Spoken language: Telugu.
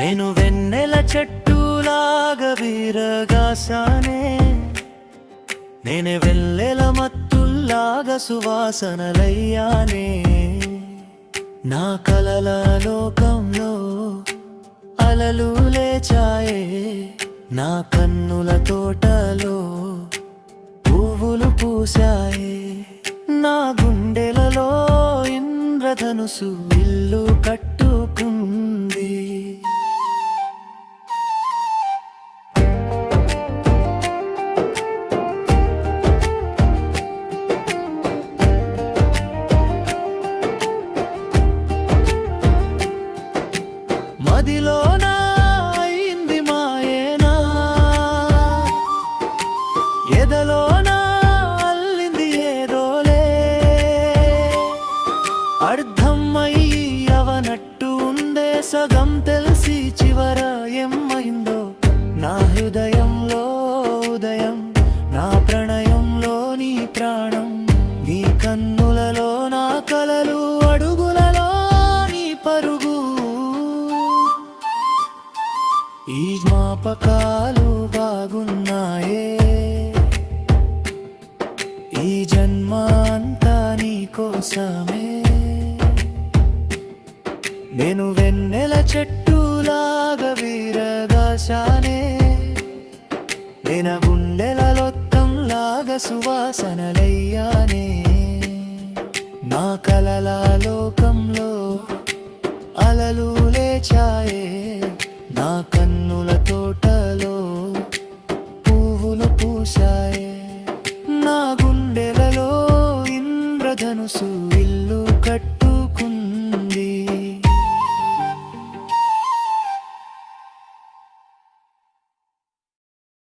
నేను వెన్నెల చెట్టులాగా వీరగాసానే. నేనే వెళ్ళెల మత్తుల్లాగా సువాసనలయ్యానే. నా కలల లోకంలో అలలు లేచాయే. నా కన్నుల తోటలో పువ్వులు పూశాయే. నా గుండెలలో ఇంద్రధనుసు ఇల్లు కట్టుకుంది. మదిలోన అయింది మాయేనా? ఎదలోనా అల్లింది ఏదోలే? అర్థమయ్యి అవనట్టు ఉందే సగం తెలిసి చివర ఏమైందో? నా హృదయంలో ఉదయం నా ప్రణయంలో నీ ప్రాణం నీ కన్నులలో నా కలలు ఈ జ్ఞాపకాలు బాగున్నాయే. ఈ జన్మ అంతా నీ కోసమే. నేను వెన్నెల చెట్టులాగా వీరగాశానే నేను గుండెలలొత్తంలాగా సువాసనలయ్యానే. నా కలలా లోకం కన్నుల తోటలో పువ్వులు పూశాయే. నా గుండెలలో ఇంద్రధనుసు ఇల్లు కట్టు